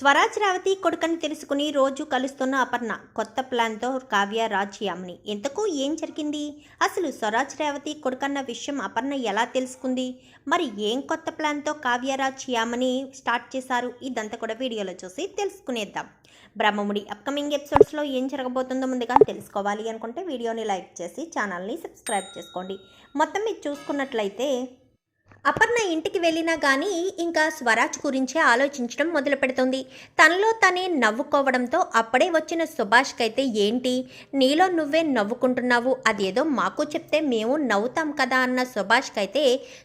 స్వరాజ్ రావతి కొడుకని తెలుసుకుని రోజు కలుస్తున్న అపర్ణ కొత్త ప్లాన్తో కావ్య రాజ్ యామిని. ఇంతకు ఏం జరిగింది? అసలు స్వరాజ్ రేవతి కొడుకన్న విషయం అపర్ణ ఎలా తెలుసుకుంది? మరి ఏం కొత్త ప్లాన్తో కావ్యరాజ్ యామని స్టార్ట్ చేశారు? ఇదంతా కూడా వీడియోలో చూసి తెలుసుకునేద్దాం. బ్రహ్మముడి అప్కమింగ్ ఎపిసోడ్స్లో ఏం జరగబోతుందో ముందుగా తెలుసుకోవాలి అనుకుంటే వీడియోని లైక్ చేసి ఛానల్ని సబ్స్క్రైబ్ చేసుకోండి. మొత్తం మీరు చూసుకున్నట్లయితే అపర్ణ ఇంటికి వెళ్ళినా కానీ ఇంకా స్వరాజ్ గురించే ఆలోచించడం మొదలు పెడుతుంది. తనలో తనే నవ్వుకోవడంతో అప్పుడే వచ్చిన సుభాష్కైతే ఏంటి? నీలో నువ్వే నవ్వుకుంటున్నావు. అదేదో మాకు చెప్తే మేము నవ్వుతాం కదా అన్న సుభాష్కైతే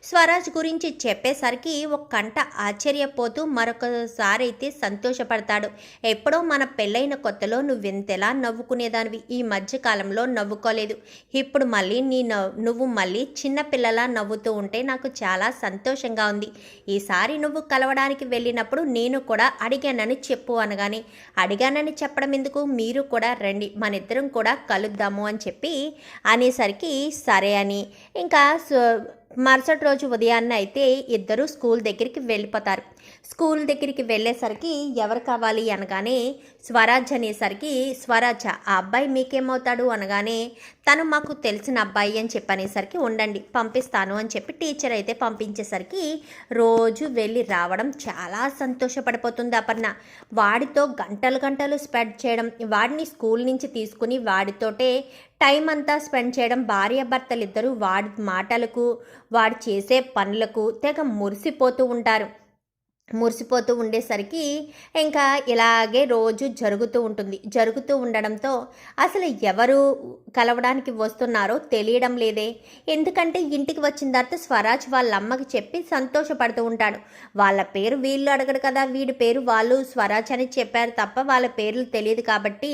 స్వరాజ్ గురించి చెప్పేసరికి ఒక కంట ఆశ్చర్యపోతూ మరొకసారి అయితే సంతోషపడతాడు. ఎప్పుడో మన పెళ్ళైన కొత్తలో నువ్వెంతెలా నవ్వుకునేదానివి? ఈ మధ్యకాలంలో నవ్వుకోలేదు. ఇప్పుడు మళ్ళీ నీ నవ్వు నువ్వు మళ్ళీ చిన్న పిల్లలా నవ్వుతూ ఉంటే నాకు చాలా సంతోషంగా ఉంది. ఈసారి నువ్వు కలవడానికి వెళ్ళినప్పుడు నేను కూడా అడిగానని చెప్పు అనగానే అడిగానని చెప్పడం ఎందుకు? మీరు కూడా రండి మన ఇద్దరం కూడా కలుద్దాము అని చెప్పి అనేసరికి సరే అని. ఇంకా మరుసటి రోజు ఉదయాన్నే అయితే ఇద్దరు స్కూల్ దగ్గరికి వెళ్ళిపోతారు. స్కూల్ దగ్గరికి వెళ్ళేసరికి ఎవరు కావాలి అనగానే స్వరాజ్ అనేసరికి స్వరాజ్ ఆ అబ్బాయి మీకేమవుతాడు? అనగానే తను మాకు తెలిసిన అబ్బాయి అని చెప్పనేసరికి ఉండండి పంపిస్తాను అని చెప్పి టీచర్ అయితే పంపించేసరికి రోజు వెళ్ళి రావడం చాలా సంతోషపడిపోతుంది అపర్ణ. వాడితో గంటలు గంటలు స్పెండ్ చేయడం వాడిని స్కూల్ నుంచి తీసుకుని వాడితోటే టైం అంతా స్పెండ్ చేయడం భార్యాభర్తలిద్దరూ వాడి మాటలకు వాడు చేసే పనులకు తెగ మురిసిపోతూ ఉంటారు. మురిసిపోతూ ఉండేసరికి ఇంకా ఇలాగే రోజు జరుగుతూ ఉంటుంది. జరుగుతూ ఉండడంతో అసలు ఎవరు కలవడానికి వస్తున్నారో తెలియడం లేదే. ఎందుకంటే ఇంటికి వచ్చిన తర్వాత స్వరాజ్ వాళ్ళ అమ్మకి చెప్పి సంతోషపడుతూ ఉంటాడు. వాళ్ళ పేరు వీళ్ళు అడగడు కదా వీడి పేరు వాళ్ళు స్వరాజ్ అని చెప్పారు తప్ప వాళ్ళ పేర్లు తెలియదు కాబట్టి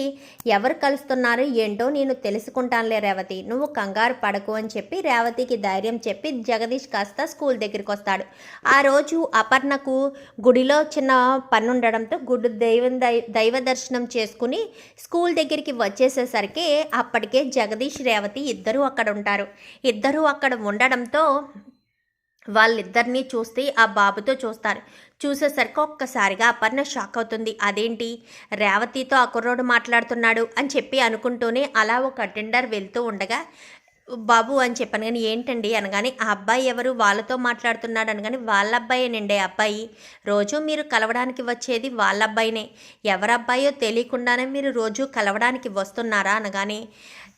ఎవరు కలుస్తున్నారు ఏంటో నేను తెలుసుకుంటానులే రేవతి. నువ్వు కంగారు పడకు అని చెప్పి రేవతికి ధైర్యం చెప్పి జగదీష్ కాస్త స్కూల్ దగ్గరికి వస్తాడు. ఆ రోజు అపర్ణకు గుడిలో చిన్న పని ఉండడంతో గుడి దైవం దైవ దర్శనం చేసుకుని స్కూల్ దగ్గరికి వచ్చేసేసరికి అప్పటికే జగదీష్ రేవతి ఇద్దరూ అక్కడ ఉంటారు. ఇద్దరూ అక్కడ ఉండడంతో వాళ్ళిద్దరినీ చూస్తే ఆ బాబుతో చూస్తారు. చూసేసరికి ఒక్కసారిగా అపర్ణ షాక్ అవుతుంది. అదేంటి? రేవతితో ఆ కుర్రోడు మాట్లాడుతున్నాడు అని చెప్పి అనుకుంటూనే అలా ఒక అటెండర్ వెళ్తూ ఉండగా బాబు అని చెప్పాను కానీ ఏంటండి అనగానే ఆ అబ్బాయి ఎవరు? వాళ్ళతో మాట్లాడుతున్నాడు అనగానే వాళ్ళ అబ్బాయేనండి అబ్బాయి. రోజు మీరు కలవడానికి వచ్చేది వాళ్ళ అబ్బాయినే ఎవరి అబ్బాయో తెలియకుండానే మీరు రోజు కలవడానికి వస్తున్నారా అనగానే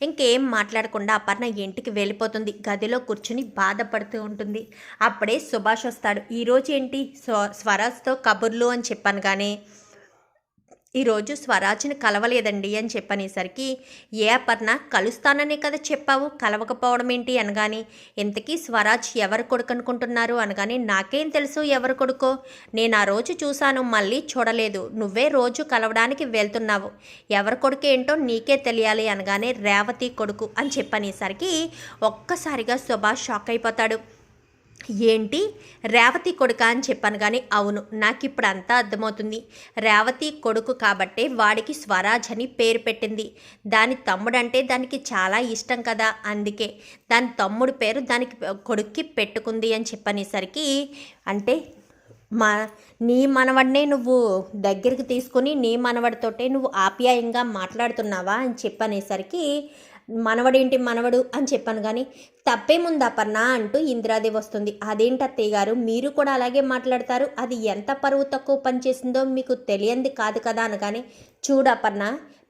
ఇంకేం మాట్లాడకుండా అపర్ణ ఇంటికి వెళ్ళిపోతుంది. గదిలో కూర్చుని బాధపడుతూ ఉంటుంది. అప్పుడే సుభాష్ వస్తాడు. ఈరోజు ఏంటి? స్వ స్వరాజ్తో కబుర్లు అని చెప్పాను కానీ ఈరోజు స్వరాజ్ని కలవలేదండి అని చెప్పనేసరికి ఏ అపర్ణ కలుస్తాననే కదా చెప్పావు? కలవకపోవడం ఏంటి? అనగాని ఇంతకీ స్వరాజ్ ఎవరు కొడుకు అనుకుంటున్నారు? అనగాని నాకేం తెలుసు ఎవరు కొడుకో? నేను ఆ రోజు చూశాను మళ్ళీ చూడలేదు. నువ్వే రోజు కలవడానికి వెళ్తున్నావు. ఎవరి కొడుకు ఏంటో నీకే తెలియాలి అనగానే రేవతి కొడుకు అని చెప్పనేసరికి ఒక్కసారిగా సుభాష్ షాక్ అయిపోతాడు. ఏంటి? రేవతి కొడుక అని చెప్పాను కానీ అవును నాకు ఇప్పుడు అంతా అర్థమవుతుంది. రేవతి కొడుకు కాబట్టే వాడికి స్వరాజ్ అని పేరు పెట్టింది. దాని తమ్ముడంటే దానికి చాలా ఇష్టం కదా అందుకే. దాని తమ్ముడు పేరు దానికి కొడుక్కి పెట్టుకుంది అని చెప్పనేసరికి అంటే మా నీ మనవడినే నువ్వు దగ్గరికి తీసుకుని నీ మనవడితోటే నువ్వు ఆప్యాయంగా మాట్లాడుతున్నావా అని చెప్పనేసరికి మనవడేంటి మనవడు అని చెప్పాను కానీ తప్పేముంది అపర్ణ అంటూ ఇందిరాదేవి వస్తుంది. అదేంటి అత్తయ్య గారు? మీరు కూడా అలాగే మాట్లాడతారు. అది ఎంత పరువు తక్కువ పనిచేసిందో మీకు తెలియంది కాదు కదా అనగానే చూడు అపర్ణ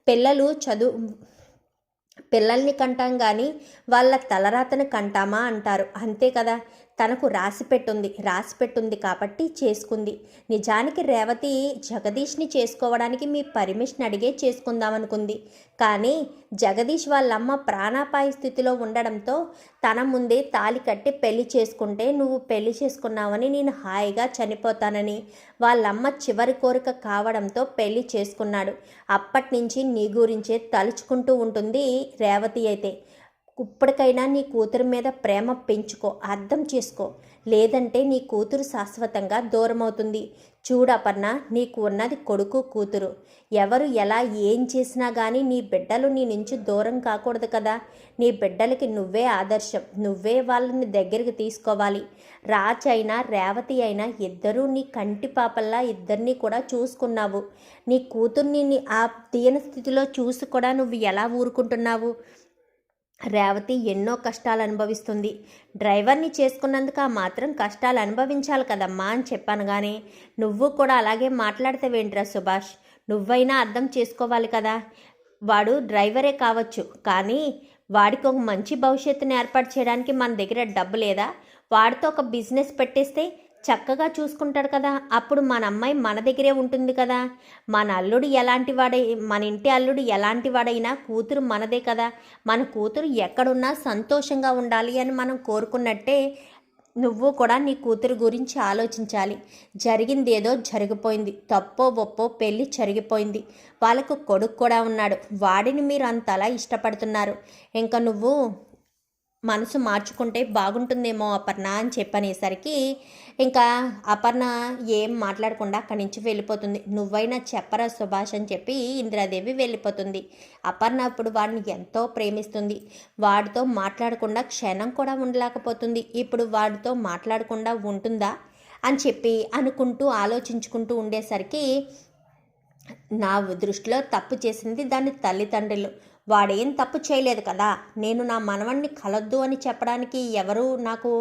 పిల్లలు చదువు పిల్లల్ని కంటాం కానీ వాళ్ళ తలరాతను కంటామా అంటారు. అంతే కదా? తనకు రాసి పెట్టుంది రాసి పెట్టుంది కాబట్టి చేసుకుంది. నిజానికి రేవతి జగదీష్ని చేసుకోవడానికి మీ పర్మిషన్ అడిగే చేసుకుందామనుకుంది. కానీ జగదీష్ వాళ్ళమ్మ ప్రాణాపాయ స్థితిలో ఉండడంతో తన ముందే తాలి కట్టి పెళ్ళి చేసుకుంటే నువ్వు పెళ్ళి చేసుకున్నావని నేను హాయిగా చనిపోతానని వాళ్ళమ్మ చివరి కోరిక కావడంతో పెళ్ళి చేసుకున్నాడు. అప్పటి నుంచి నీ గురించే తలుచుకుంటూ ఉంటుంది రేవతి అయితే. ఇప్పటికైనా నీ కూతురు మీద ప్రేమ పెంచుకో అర్థం చేసుకో. లేదంటే నీ కూతురు శాశ్వతంగా దూరమవుతుంది. చూడపర్ణ నీకు ఉన్నది కొడుకు కూతురు. ఎవరు ఎలా ఏం చేసినా కానీ నీ బిడ్డలు నీ నుంచి దూరం కాకూడదు కదా. నీ బిడ్డలకి నువ్వే ఆదర్శం. నువ్వే వాళ్ళని దగ్గరికి తీసుకోవాలి. రాజ్ అయినా రేవతి అయినా ఇద్దరూ నీ కంటి పాపల్లా ఇద్దరిని కూడా చూసుకున్నావు. నీ కూతుర్ని నీ ఆ దీన స్థితిలో చూసి కూడా నువ్వు ఎలా ఊరుకుంటున్నావు? రేవతి ఎన్నో కష్టాలు అనుభవిస్తుంది డ్రైవర్ని చేసుకున్నందుకు ఆ మాత్రం కష్టాలు అనుభవించాలి కదమ్మా అని చెప్పాను కానీ నువ్వు కూడా అలాగే మాట్లాడతావేంట్రా సుభాష్? నువ్వైనా అర్థం చేసుకోవాలి కదా? వాడు డ్రైవరే కావచ్చు కానీ వాడికి ఒక మంచి భవిష్యత్తుని ఏర్పాటు చేయడానికి మన దగ్గర డబ్బు లేదా? వాడితో ఒక బిజినెస్ పెట్టేస్తే చక్కగా చూసుకుంటాడు కదా. అప్పుడు మన అమ్మాయి మన దగ్గరే ఉంటుంది కదా. మన అల్లుడు ఎలాంటి వాడై మన ఇంటి అల్లుడు ఎలాంటి వాడైనా కూతురు మనదే కదా. మన కూతురు ఎక్కడున్నా సంతోషంగా ఉండాలి అని మనం కోరుకున్నట్టే నువ్వు కూడా నీ కూతురు గురించి ఆలోచించాలి. జరిగింది ఏదో జరిగిపోయింది. తప్పో ఒప్పో పెళ్ళి జరిగిపోయింది. వాళ్ళకు కొడుకు కూడా ఉన్నాడు. వాడిని మీరు అంతలా ఇష్టపడుతున్నారు. ఇంకా నువ్వు మనసు మార్చుకుంటే బాగుంటుందేమో అపర్ణ అని చెప్పనేసరికి ఇంకా అపర్ణ ఏం మాట్లాడకుండా అక్కడి నుంచి వెళ్ళిపోతుంది. నువ్వైనా చెప్పరా సుభాష్ అని చెప్పి ఇందిరాదేవి వెళ్ళిపోతుంది. అపర్ణ అప్పుడు వాడిని ఎంతో ప్రేమిస్తుంది. వాడితో మాట్లాడకుండా క్షణం కూడా ఉండలేకపోతుంది. ఇప్పుడు వాడితో మాట్లాడకుండా ఉంటుందా అని చెప్పి అనుకుంటూ ఆలోచించుకుంటూ ఉండేసరికి నా దృష్టిలో తప్పు చేసింది దాని తల్లిదండ్రులు. వాడేం తప్పు చేయలేదు కదా. నేను నా మనవణ్ణి కలద్దు అని చెప్పడానికి ఎవరూ నాకు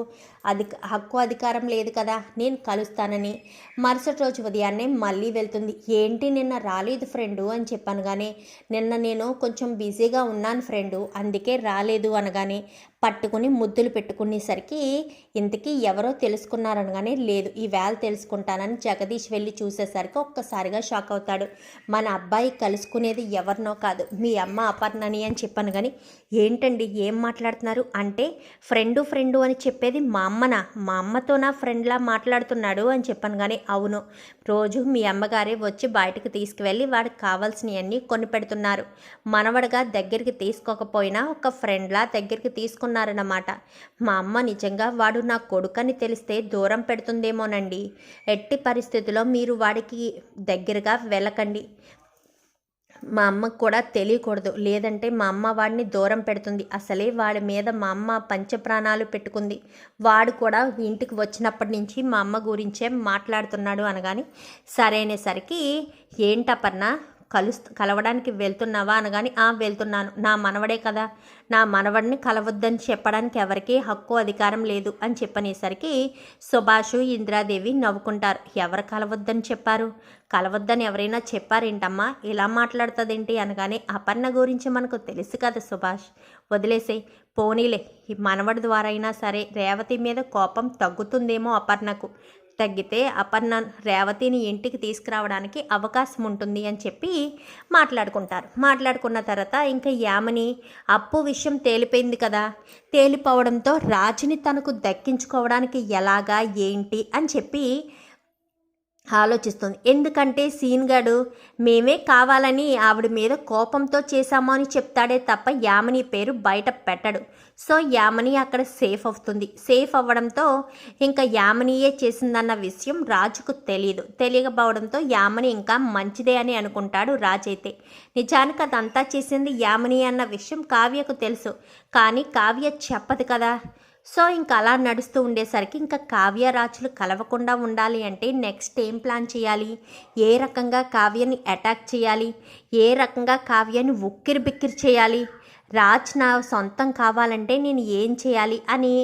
అధి హక్కు అధికారం లేదు కదా. నేను కలుస్తానని మరుసటి రోజు ఉదయాన్నే మళ్ళీ వెళ్తుంది. ఏంటి నిన్న రాలేదు ఫ్రెండు అని చెప్పాను కానీ నిన్న నేను కొంచెం బిజీగా ఉన్నాను ఫ్రెండు అందుకే రాలేదు అనగానే పట్టుకుని ముద్దులు పెట్టుకునేసరికి ఇంతకీ ఎవరో తెలుసుకున్నారనగానే లేదు ఈ వేళ తెలుసుకుంటానని జగదీష్ వెళ్ళి చూసేసరికి ఒక్కసారిగా షాక్ అవుతాడు. మన అబ్బాయి కలుసుకునేది ఎవరినో కాదు మీ అమ్మ అపర్ణని అని చెప్పాను కానీ ఏంటండి ఏం మాట్లాడుతున్నారు? అంటే ఫ్రెండు ఫ్రెండు అని చెప్పేది మా అమ్మనా? మా అమ్మతో నా ఫ్రెండ్లా మాట్లాడుతున్నాడు అని చెప్పాను కానీ అవును. రోజు మీ అమ్మగారే వచ్చి బయటకు తీసుకువెళ్ళి వాడికి కావాల్సినవన్నీ కొని పెడుతున్నారు. మనవడగా దగ్గరికి తీసుకోకపోయినా ఒక ఫ్రెండ్లా దగ్గరికి ఉన్నారన్నమాట. మా అమ్మ నిజంగా వాడు నా కొడుకని తెలిస్తే దూరం పెడుతుందేమోనండి. ఎట్టి పరిస్థితిలో మీరు వాడికి దగ్గరగా వెళ్ళకండి. మా అమ్మకు కూడా తెలియకూడదు. లేదంటే మా అమ్మ వాడిని దూరం పెడుతుంది. అసలే వాడి మీద మా అమ్మ పంచప్రాణాలు పెట్టుకుంది. వాడు కూడా ఇంటికి వచ్చినప్పటి నుంచి మా అమ్మ గురించే మాట్లాడుతున్నాడు అనగాని సరైనసరికి ఏంటపర్ణ? కలు కలవడానికి వెళ్తున్నావా అనగాని ఆ వెళ్తున్నాను. నా మనవడే కదా. నా మనవడిని కలవద్దని చెప్పడానికి ఎవరికీ హక్కు అధికారం లేదు అని చెప్పనేసరికి సుభాషు ఇందిరాదేవి నవ్వుకుంటారు. ఎవరు కలవద్దని చెప్పారు? కలవద్దని ఎవరైనా చెప్పారేంటమ్మా? ఇలా మాట్లాడుతుందేంటి? అనగానే అపర్ణ గురించి మనకు తెలుసు కదా సుభాష్. వదిలేసే పోనీలే. ఈ మనవడి ద్వారా అయినా సరే రేవతి మీద కోపం తగ్గుతుందేమో అపర్ణకు. తగ్గితే అపర్ణ రేవతిని ఇంటికి తీసుకురావడానికి అవకాశం ఉంటుంది అని చెప్పి మాట్లాడుకుంటారు. మాట్లాడుకున్న తర్వాత ఇంకా యామని అప్పు విషయం తేలిపోయింది కదా తేలిపోవడంతో రాజుని తనకు దక్కించుకోవడానికి ఎలాగా ఏంటి? అని చెప్పి ఆలోచిస్తుంది. ఎందుకంటే సీన్గాడు మేమే కావాలని ఆవిడ మీద కోపంతో చేశామో అని చెప్తాడే తప్ప యామని పేరు బయట పెట్టడు. సో యామని అక్కడ సేఫ్ అవుతుంది. సేఫ్ అవ్వడంతో ఇంకా యామనియే చేసిందన్న విషయం రాజుకు తెలియదు తెలియకపోవడంతో యామని ఇంకా మంచిదే అని అనుకుంటాడు రాజు అయితే. నిజానికి అదంతా చేసింది యామని అన్న విషయం కావ్యకు తెలుసు. కానీ కావ్య చెప్పదు కదా. సో ఇంకా అలా నడుస్తూ ఉండేసరికి ఇంకా కావ్యరాజులు కలవకుండా ఉండాలి అంటే నెక్స్ట్ ఏం ప్లాన్ చేయాలి? ఏ రకంగా కావ్యని అటాక్ చేయాలి? ఏ రకంగా కావ్యాన్ని ఉక్కిరి బిక్కిరి చేయాలి? రాజ్ నా సొంతం కావాలంటే నేను ఏం చేయాలి? అని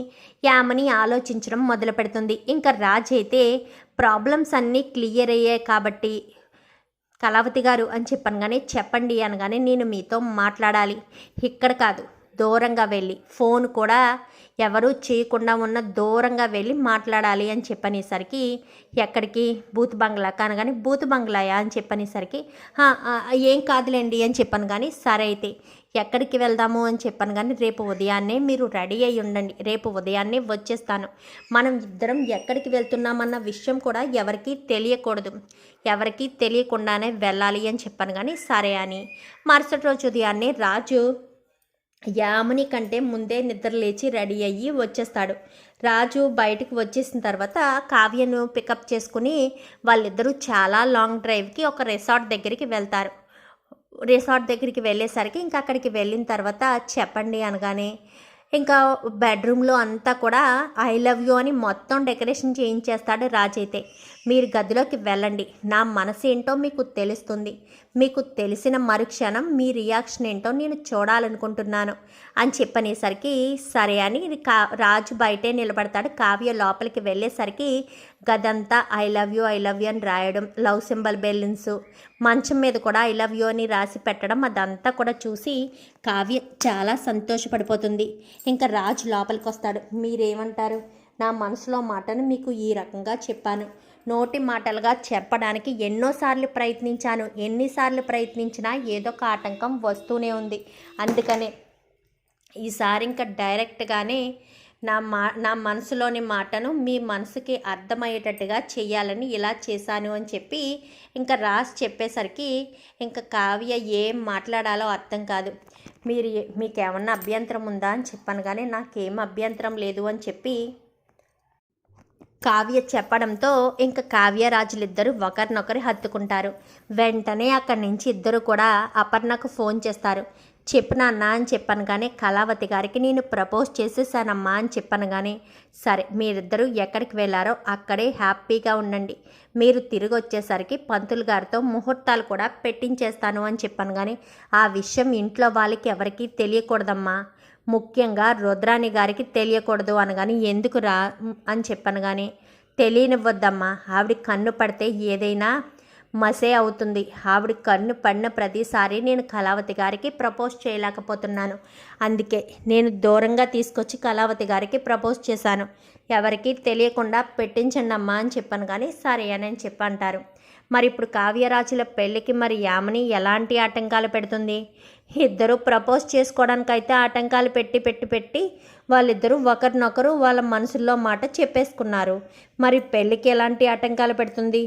యామని ఆలోచించడం మొదలు పెడుతుంది. ఇంకా రాజ్ అయితే ప్రాబ్లమ్స్ అన్నీ క్లియర్ అయ్యాయి కాబట్టి కళావతి గారు అని చెప్పాను కానీ చెప్పండి అనగానే నేను మీతో మాట్లాడాలి. ఇక్కడ కాదు దూరంగా వెళ్ళి ఫోన్ కూడా ఎవరూ చేయకుండా ఉన్న దూరంగా వెళ్ళి మాట్లాడాలి అని చెప్పనేసరికి ఎక్కడికి? బూత్ బంగ్లా కానీ బూత్ బంగ్లాయా అని చెప్పనేసరికి ఏం కాదులేండి అని చెప్పాను కానీ సరే అయితే ఎక్కడికి వెళ్దాము అని చెప్పాను కానీ రేపు ఉదయాన్నే మీరు రెడీ అయి ఉండండి రేపు ఉదయాన్నే వచ్చేస్తాను. మనం ఇద్దరం ఎక్కడికి వెళ్తున్నామన్న విషయం కూడా ఎవరికీ తెలియకూడదు. ఎవరికీ తెలియకుండానే వెళ్ళాలి అని చెప్పాను కానీ సరే అని. మరుసటి రోజు ఉదయాన్నే రాజు యాముని కంటే ముందే నిద్ర లేచి రెడీ అయ్యి వచ్చేస్తాడు. రాజు బయటకు వచ్చేసిన తర్వాత కావ్యను పికప్ చేసుకుని వాళ్ళిద్దరూ చాలా లాంగ్ డ్రైవ్కి ఒక రిసార్ట్ దగ్గరికి వెళ్తారు. రిసార్ట్ దగ్గరికి వెళ్ళేసరికి ఇంకా అక్కడికి వెళ్ళిన తర్వాత చెప్పండి అనగానే ఇంకా బెడ్రూమ్లో అంతా కూడా ఐ లవ్ యూ అని మొత్తం డెకరేషన్ చేయించేస్తాడు రాజైతే. మీరు గదిలోకి వెళ్ళండి. నా మనసు ఏంటో మీకు తెలుస్తుంది. మీకు తెలిసిన మరుక్షణం మీ రియాక్షన్ ఏంటో నేను చూడాలనుకుంటున్నాను అని చెప్పనేసరికి సరే అని కా రాజు బయటే నిలబడతాడు. కావ్య లోపలికి వెళ్ళేసరికి గదంతా I love you I love you అని రాయడం లవ్ సింబల్ బెలూన్స్ మంచం మీద కూడా ఐ లవ్ యూ అని రాసి పెట్టడం అదంతా కూడా చూసి కావ్య చాలా సంతోషపడిపోతుంది. ఇంకా రాజు లోపలికి వస్తాడు మీరేమంటారు? నా మనసులో మాటను మీకు ఈ రకంగా చెప్పాను. నోటి మాటలుగా చెప్పడానికి ఎన్నోసార్లు ప్రయత్నించాను. ఎన్నిసార్లు ప్రయత్నించినా ఏదో ఒక ఆటంకం వస్తూనే ఉంది. అందుకనే ఈసారి ఇంకా డైరెక్ట్గానే నా మా నా మనసులోని మాటను మీ మనసుకి అర్థమయ్యేటట్టుగా చేయాలని ఇలా చేశాను అని చెప్పి ఇంకా రాసి చెప్పేసరికి ఇంకా కావ్య ఏం మాట్లాడాలో అర్థం కాదు. మీరు మీకు మీకేమన్నా అభ్యంతరం ఉందా అని చెప్పాను కానీ నాకేం అభ్యంతరం లేదు అని చెప్పి కావ్య చెప్పడంతో ఇంకా కావ్యరాజులిద్దరూ ఒకరినొకరు హత్తుకుంటారు. వెంటనే అక్కడి నుంచి ఇద్దరు కూడా అపర్ణకు ఫోన్ చేస్తారు. చెప్పిన అన్నా అని చెప్పాను కానీ కళావతి గారికి నేను ప్రపోజ్ చేసేసానమ్మా అని చెప్పాను కానీ సరే మీరిద్దరూ ఎక్కడికి వెళ్ళారో అక్కడే హ్యాపీగా ఉండండి. మీరు తిరిగి వచ్చేసరికి పంతులు గారితో ముహూర్తాలు కూడా పెట్టించేస్తాను అని చెప్పాను కానీ ఆ విషయం ఇంట్లో వాళ్ళకి ఎవరికీ తెలియకూడదమ్మా. ముఖ్యంగా రుద్రాణి గారికి తెలియకూడదు అనగాని ఎందుకు రా? అని చెప్పాను కానీ తెలియనివ్వద్దమ్మా ఆవిడ కన్ను పడితే ఏదైనా మసే అవుతుంది. ఆవిడ కన్ను పడిన ప్రతిసారి నేను కళావతి గారికి ప్రపోజ్ చేయలేకపోతున్నాను. అందుకే నేను దూరంగా తీసుకొచ్చి కళావతి గారికి ప్రపోజ్ చేశాను. ఎవరికీ తెలియకుండా పెట్టించండి అమ్మా అని చెప్పాను కానీ సరే అని చెప్పంటారు. మరి ఇప్పుడు కావ్యరాజుల పెళ్ళికి మరి యామని ఎలాంటి ఆటంకాలు పెడుతుంది? ఇద్దరు ప్రపోజ్ చేసుకోవడానికైతే ఆటంకాలు పెట్టి పెట్టి పెట్టి వాళ్ళిద్దరూ ఒకరినొకరు వాళ్ళ మనసుల్లో మాట చెప్పేసుకున్నారు. మరి పెళ్ళికి ఎలాంటి ఆటంకాలు పెడుతుంది?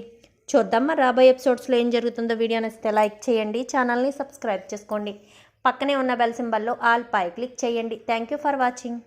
చూద్దాం మరి రాబోయే ఎపిసోడ్స్లో ఏం జరుగుతుందో వీడియో నచ్చితే లైక్ చేయండి ఛానల్ని సబ్స్క్రైబ్ చేసుకోండి. పక్కనే ఉన్న బెల్ సింబల్లో ఆల్ పై క్లిక్ చేయండి. Thank you for watching.